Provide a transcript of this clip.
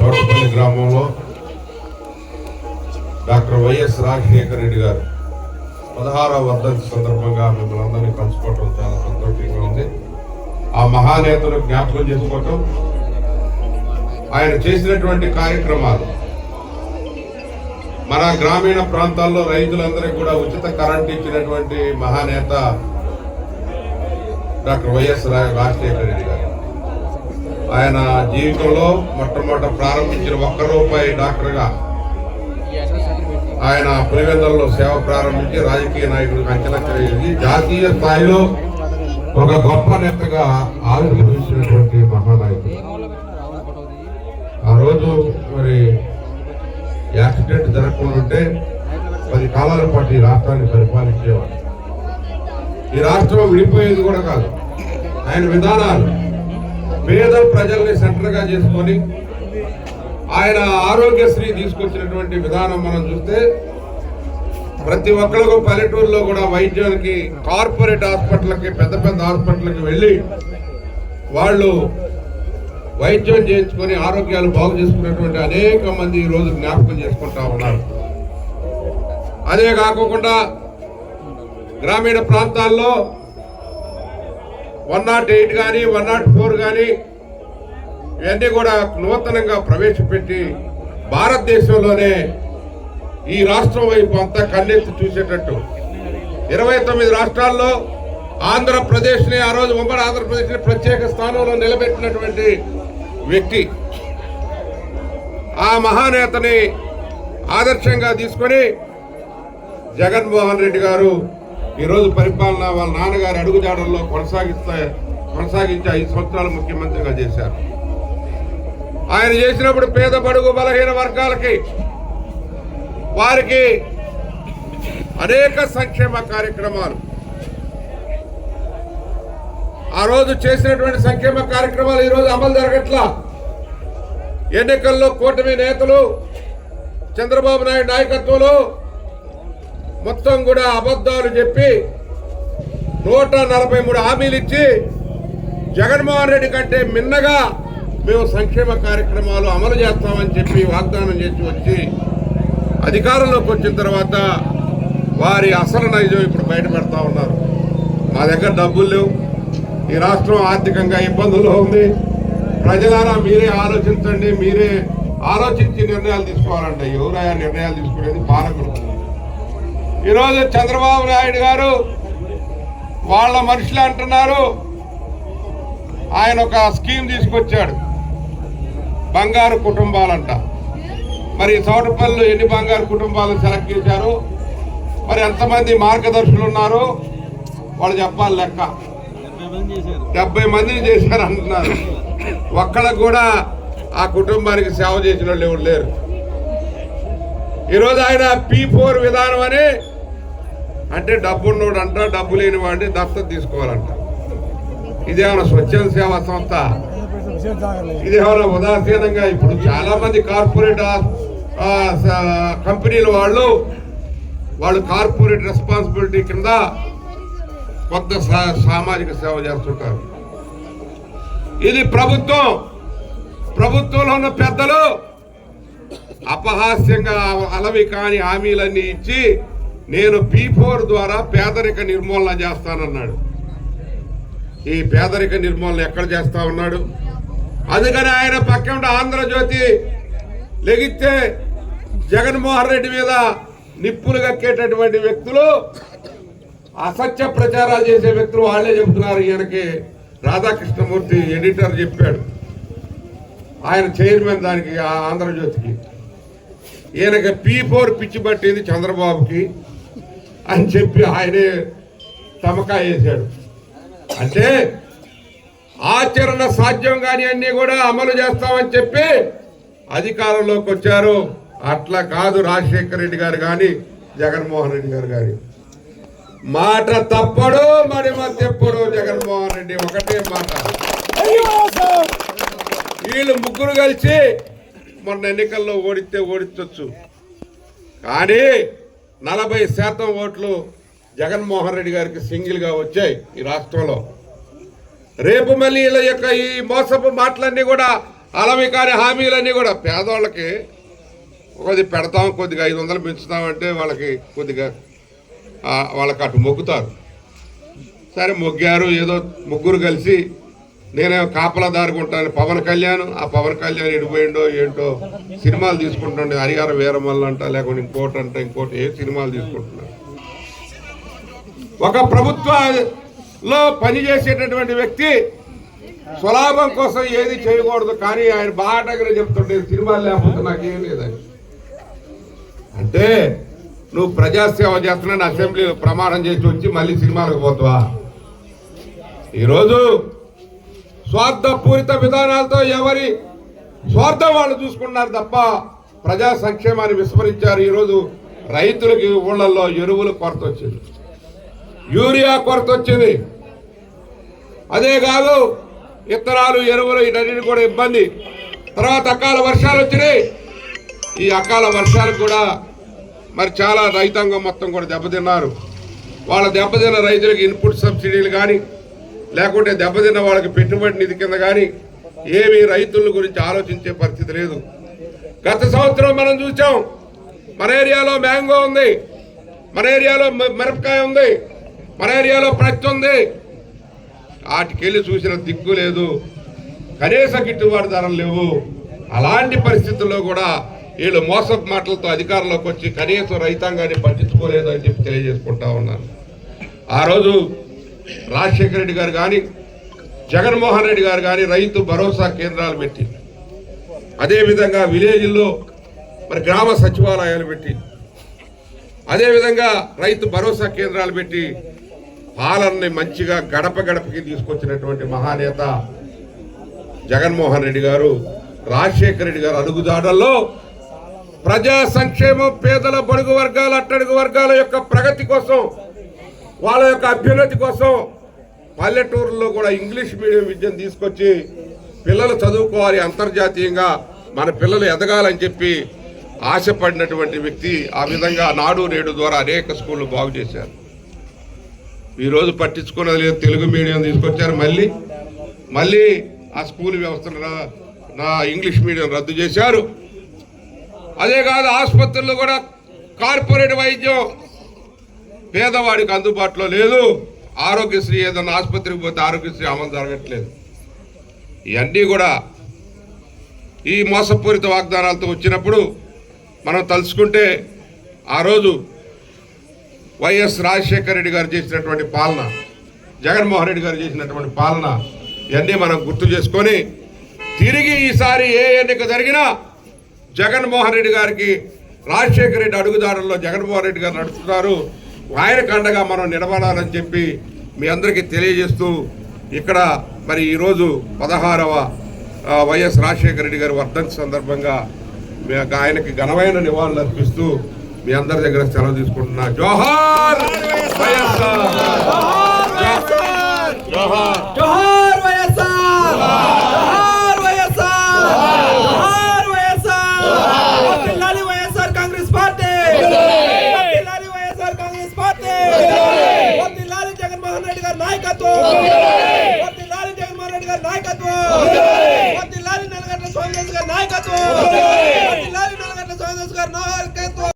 చోటపల్లి గ్రామంలో doctor YS Rajasekhara Reddy గారు పదహారవ వర్ధంతి సందర్భంగా మిమ్మల్ని అందరినీ కలుసుకోవటం చాలా సంతోషంగా ఉంది. ఆ మహానేతను జ్ఞాపకం చేసుకోవటం ఆయన చేసినటువంటి కార్యక్రమాలు మన గ్రామీణ ప్రాంతాల్లో రైతులందరికీ కూడా ఉచిత కరెంట్ ఇచ్చినటువంటి మహానేత డాక్టర్ వైఎస్ రా- రాజశేఖర రెడ్డి గారు. ఆయన జీవితంలో మొట్టమొదట ప్రారంభించిన ఒక్క రూపాయి డాక్టర్గా ఆయన పులివెందులలో సేవ ప్రారంభించి రాజకీయ నాయకులకు అంచనా జాతీయ స్థాయిలో ఒక గొప్ప నేతగా ఆవిర్భవించినటువంటి మహానాయకుడు. ఆ రోజు మరి యాక్సిడెంట్ జరగకుండా ఉంటే పది కాలాల పాటు ఈ రాష్ట్రాన్ని పరిపాలించేవాడు. ఈ రాష్ట్రం విడిపోయేది కూడా కాదు. ఆయన విధానాలు పేద ప్రజల్ని సెంటర్గా చేసుకొని ఆయన ఆరోగ్యశ్రీ తీసుకొచ్చినటువంటి విధానం మనం చూస్తే ప్రతి ఒక్కరికి పల్లెటూరులో కూడా వైద్యానికి కార్పొరేట్ హాస్పిటల్కి పెద్ద పెద్ద హాస్పిటల్కి వెళ్ళి వాళ్ళు వైద్యం చేయించుకొని ఆరోగ్యాలు బాగు చేసుకున్నటువంటి అనేక మంది ఈ రోజు జ్ఞాపకం చేసుకుంటా ఉన్నారు. అదే కాకుండా గ్రామీణ ప్రాంతాల్లో వన్ నాట్ ఎయిట్ కానీ వన్ నాట్ ఫోర్ కానీ ఇవన్నీ కూడా నూతనంగా ప్రవేశపెట్టి భారతదేశంలోనే ఈ రాష్ట్రం వైపు అంతా కన్నెత్తి చూసేటట్టు. ఇరవై తొమ్మిది రాష్ట్రాల్లో ఆంధ్రప్రదేశ్ని ఆ రోజు ఉమ్మడి ఆంధ్రప్రదేశ్ని ప్రత్యేక స్థానంలో నిలబెట్టినటువంటి వ్యక్తి ఆ మహానేతని ఆదర్శంగా తీసుకొని జగన్మోహన్ రెడ్డి గారు ఈరోజు పరిపాలన వాళ్ళ నాన్నగారి అడుగుజాడల్లో కొనసాగిస్తే కొనసాగించి ఐదు సంవత్సరాలు ముఖ్యమంత్రిగా చేశారు. ఆయన చేసినప్పుడు పేద బడుగు బలహీన వర్గాలకి వారికి అనేక సంక్షేమ కార్యక్రమాలు. ఆ రోజు చేసినటువంటి సంక్షేమ కార్యక్రమాలు ఈరోజు అమలు జరగట్లా. ఎన్నికల్లో కూటమి నేతలు చంద్రబాబు నాయుడు నాయకత్వంలో మొత్తం కూడా అబద్ధాలు చెప్పి నూట నలభై మూడు హామీలు ఇచ్చి జగన్మోహన్ రెడ్డి కంటే మిన్నగా మేము సంక్షేమ కార్యక్రమాలు అమలు చేస్తామని చెప్పి వాగ్దానం చేసి వచ్చి అధికారంలోకి వచ్చిన తర్వాత వారి అసలు నైజం ఇప్పుడు బయట పెడతా ఉన్నారు. మా దగ్గర డబ్బులు లేవు. ఈ రాష్ట్రం ఆర్థికంగా ఇబ్బందుల్లో ఉంది. ప్రజలారా మీరే ఆలోచించండి మీరే ఆలోచించి నిర్ణయాలు తీసుకోవాలంటే ఎవరైనా నిర్ణయాలు తీసుకునేది? పాలకులు. ఈరోజు చంద్రబాబు నాయుడు గారు వాళ్ళ మనుషులు అంటున్నారు. ఆయన ఒక స్కీమ్ తీసుకొచ్చాడు. బంగారు కుటుంబాలంట. మరి చౌటపల్లి ఎన్ని బంగారు కుటుంబాలు సెలెక్ట్ చేశారు? మరి ఎంతమంది మార్గదర్శులు ఉన్నారు? వాళ్ళు చెప్పాలి లెక్క. డెబ్బై మందిని చేశారు అంటున్నారు ఒక్కళ్ళకు కూడా ఆ కుటుంబానికి సేవ చేసిన వాళ్ళు ఎవరు లేరు. ఈరోజు ఆయన పీ ఫోర్ విధానం అని అంటే డబ్బున్నోడు అంట డబ్బు లేని వాడిని దత్తత తీసుకోవాలంట. ఇదేమైనా స్వచ్ఛంద సేవా సంస్థ? ఇదేమైనా ఉదాసీనంగా ఇప్పుడు చాలా మంది కార్పొరేట్ కంపెనీల వాళ్ళు వాళ్ళు కార్పొరేట్ రెస్పాన్సిబిలిటీ కింద కొత్త సా- సామాజిక సేవ చేస్తుంటారు. ఇది ప్రభుత్వం. ప్రభుత్వంలో ఉన్న పెద్దలు అపహాస్యంగా అలవి కాని హామీలన్నీ ఇచ్చి నేను పీ ఫోర్ ద్వారా పేదరిక నిర్మూలన చేస్తానన్నాడు. ఈ పేదరిక నిర్మూలన ఎక్కడ చేస్తా ఉన్నాడు? అందుకని ఆయన పక్కన ఆంధ్రజ్యోతి లెగిస్తే జగన్మోహన్ రెడ్డి మీద నిప్పులు కక్కేటటువంటి వ్యక్తులు అసత్య ప్రచారాలు చేసే వ్యక్తులు వాళ్ళే చెబుతున్నారు. ఈయనకి రాధాకృష్ణమూర్తి ఎడిటర్ చెప్పాడు. ఆయన చైర్మన్ దానికి ఆ ఆంధ్రజ్యోతికి. ఈయనకి పీ ఫోర్ పిచ్చి పట్టింది చంద్రబాబుకి. అని చెప్పి ఆయనే తమకా వేశాడు అంటే ఆచరణ సాధ్యం కాని అన్ని కూడా అమలు చేస్తామని చెప్పి అధికారంలోకి వచ్చారు. అట్లా కాదు రాజశేఖర రెడ్డి గారు కానీ జగన్మోహన్ రెడ్డి గారు కానీ. మాట తప్పడు మరి మధ్యప్పుడు జగన్మోహన్ రెడ్డి ఒకటే మాట. వీళ్ళు ముగ్గురు కలిసి మొన్న ఎన్నికల్లో ఓడితే ఓడించవచ్చు కానీ నలభై శాతం ఓట్లు జగన్మోహన్ రెడ్డి గారికి సింగిల్గా వచ్చాయి ఈ రాష్ట్రంలో. రేపు మళ్ళీ వీళ్ళ యొక్క ఈ మోసపు మాటలన్నీ కూడా అలావి కాని హామీలన్నీ కూడా పేదవాళ్ళకి కొద్ది పెడతాం కొద్దిగా ఐదు వందలు పెంచుతామంటే వాళ్ళకి కొద్దిగా వాళ్ళకి అటు మొగ్గుతారు సరే మొగ్గారు ఏదో ముగ్గురు కలిసి నేనేమో కాపలాదారికి ఉంటాను. పవన్ కళ్యాణ్ ఆ పవన్ కళ్యాణ్ ఎడిపోయిండో ఏంటో సినిమాలు తీసుకుంటుండే. హరిహర వీరమల్ల అంట లేకుంటే ఇంకోటి అంట ఇంకోటి ఏ సినిమాలు తీసుకుంటున్నారు? ఒక ప్రభుత్వంలో పనిచేసేటటువంటి వ్యక్తి స్వలాభం కోసం ఏది చేయకూడదు కానీ ఆయన బాటగా చెప్తుంటే సినిమాలు లేకపోతే నాకేం లేదని అంటే నువ్వు ప్రజాసేవ చేస్తున్నాను అసెంబ్లీలో ప్రమాణం చేసి వచ్చి మళ్ళీ సినిమాలకు పోతావా? ఈరోజు స్వార్థపూరిత విధానాలతో ఎవరి స్వార్థం వాళ్ళు చూసుకున్నారు తప్ప ప్రజా సంక్షేమాన్ని విస్మరించారు. ఈరోజు రైతులకి ఊళ్ళల్లో ఎరువులు కొరత వచ్చింది. యూరియా కొరత వచ్చింది. అదే కాదు ఇత్తనాలు ఎరువులు ఇటన్నిటి కూడా ఇబ్బంది. తర్వాత అకాల వర్షాలు వచ్చినాయి. ఈ అకాల వర్షాలు కూడా మరి చాలా రైతాంగం మొత్తం కూడా దెబ్బతిన్నారు. వాళ్ళ దెబ్బతిన్న రైతులకు ఇన్పుట్ సబ్సిడీలు కానీ లేకుంటే దెబ్బతిన్న వాళ్ళకి పెట్టుబడి నిధి కింద కానీ ఏమీ రైతుల గురించి ఆలోచించే పరిస్థితి లేదు. గత సంవత్సరం మనం చూసాం మన ఏరియాలో మ్యాంగో ఉంది మన ఏరియాలో మిరపకాయ ఉంది మన ఏరియాలో ప్రతి ఉంది. వాటికెళ్ళి చూసిన దిక్కు లేదు. కనీస గిట్టుబాటు ధరలు లేవు. అలాంటి పరిస్థితుల్లో కూడా వీళ్ళు మోసపు మాటలతో అధికారంలోకి వచ్చి కనీసం రైతాంగాన్ని పట్టించుకోలేదు అని చెప్పి తెలియజేసుకుంటా ఉన్నాను. ఆ రోజు రాజశేఖర రెడ్డి గారు కానీ జగన్మోహన్ రెడ్డి గారు కానీ రైతు భరోసా కేంద్రాలు పెట్టి అదేవిధంగా విలేజ్లో మరి గ్రామ సచివాలయాలు పెట్టి అదేవిధంగా రైతు భరోసా కేంద్రాలు పెట్టి పాలనని మంచిగా గడప గడపకి తీసుకొచ్చినటువంటి మహానేత జగన్మోహన్ రెడ్డి గారు రాజశేఖర రెడ్డి గారు అడుగుజాడల్లో ప్రజా సంక్షేమం పేదల బడుగు వర్గాల అట్టడుగు వర్గాల యొక్క ప్రగతి కోసం వాళ్ళ యొక్క అభ్యున్నతి కోసం పల్లెటూరులో కూడా ఇంగ్లీష్ మీడియం విద్యను తీసుకొచ్చి పిల్లలు చదువుకోవాలి అంతర్జాతీయంగా మన పిల్లలు ఎదగాలని చెప్పి ఆశపడినటువంటి వ్యక్తి ఆ విధంగా నాడు నేడు ద్వారా అనేక స్కూళ్ళు బాగు చేశారు. ఈరోజు పట్టించుకున్నది లేదు తెలుగు మీడియం తీసుకొచ్చారు మళ్ళీ. మళ్ళీ ఆ స్కూల్ వ్యవస్థను నా ఇంగ్లీష్ మీడియం రద్దు చేశారు. అదే కాదు ఆసుపత్రుల్లో కూడా కార్పొరేట్ వైద్యం పేదవాడికి అందుబాటులో లేదు. ఆరోగ్యశ్రీ ఏదన్నా ఆసుపత్రికి పోతే ఆరోగ్యశ్రీ అమలు జరగట్లేదు. ఇవన్నీ కూడా ఈ మోసపూరిత వాగ్దానాలతో వచ్చినప్పుడు మనం తలుచుకుంటే ఆ రోజు వైఎస్ రాజశేఖర రెడ్డి గారు చేసినటువంటి పాలన జగన్మోహన్ రెడ్డి గారు చేసినటువంటి పాలన ఇవన్నీ మనం గుర్తు చేసుకొని తిరిగి ఈసారి ఏ ఎన్నిక జరిగినా జగన్మోహన్ రెడ్డి గారికి రాజశేఖర రెడ్డి అడుగుదారుల్లో జగన్మోహన్ రెడ్డి గారు నడుస్తున్నారు ఆయన కండగా మనం నిలబడాలని చెప్పి మీ అందరికీ తెలియజేస్తూ ఇక్కడ మరి ఈరోజు పదహారవ వైఎస్ రాజశేఖర రెడ్డి గారి వర్ధంతి సందర్భంగా ఆయనకి ఘనమైన నివాళులు అర్పిస్తూ మీ అందరి దగ్గర సెలవు తీసుకుంటున్నా. జోహార్ జోహార్ జోహార్! నాయకత్వం! వర్ధిల్లాలి జగన్మోహన్ రెడ్డి గారి నాయకత్వం వర్ధిల్లాలి నల్లగడ్డ స్వామి గారి నాయకత్వం! వర్ధిల్లాలి నల్లగడ్డ స్వామి గారి నాయకత్వం!